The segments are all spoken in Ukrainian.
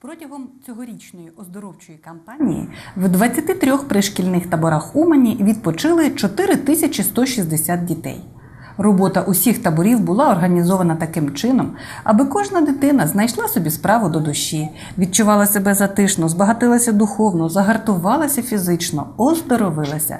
Протягом цьогорічної оздоровчої кампанії в 23 пришкільних таборах Умані відпочили 4160 дітей. Робота усіх таборів була організована таким чином, аби кожна дитина знайшла собі справу до душі, відчувала себе затишно, збагатилася духовно, загартувалася фізично, оздоровилася.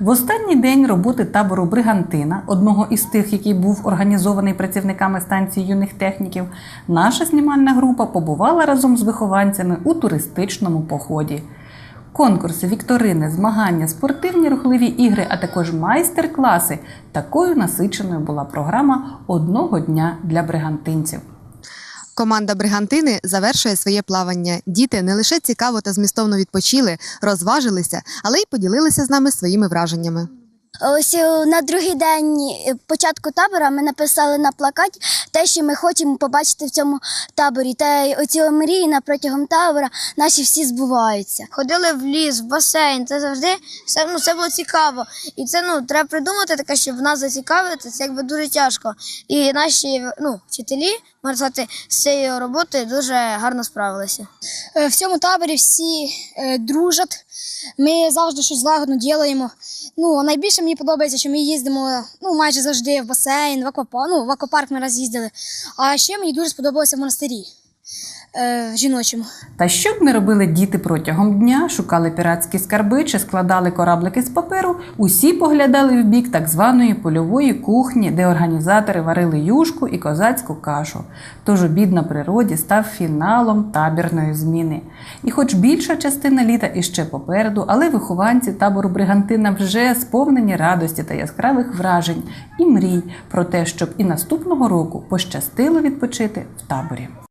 В останній день роботи табору Бригантина, одного із тих, який був організований працівниками станції юних техніків, наша знімальна група побувала разом з вихованцями у туристичному поході. Конкурси, вікторини, змагання, спортивні рухливі ігри, а також майстер-класи. Такою насиченою була програма одного дня для бригантинців. Команда Бригантини завершує своє плавання. Діти не лише цікаво та змістовно відпочили, розважилися, але й поділилися з нами своїми враженнями. Ось е, на другий день е, початку табора ми написали на плакаті те, що ми хочемо побачити в цьому таборі. Та й оці мрії на протягом табора наші всі збуваються. Ходили в ліс, в басейн. Це завжди все, ну, це було цікаво. І це ну треба придумати таке, щоб нас зацікавити. Це якби дуже тяжко. І наші ну, вчителі, можна сказати, з цією роботою дуже гарно справилися. Е, В цьому таборі всі е, дружать. Ми завжди щось злагодно ділаємо. Ну, найбільше мені подобається, що ми їздимо ну, майже завжди в басейн, в аквапарк. Ну, в аквапарк ми раз їздили. А ще мені дуже сподобалося в монастирі е, жіночому. Та що б не робили діти протягом дня, шукали піратські скарби чи складали кораблики з паперу, усі поглядали в бік так званої польової кухні, де організатори варили юшку і козацьку кашу. Тож обід на природі став фіналом табірної зміни. І хоч більша частина літа іще попереду, але вихованці табору Бригантина вже сповнені радості та яскравих вражень і мрій про те, щоб і наступного року пощастило відпочити в таборі.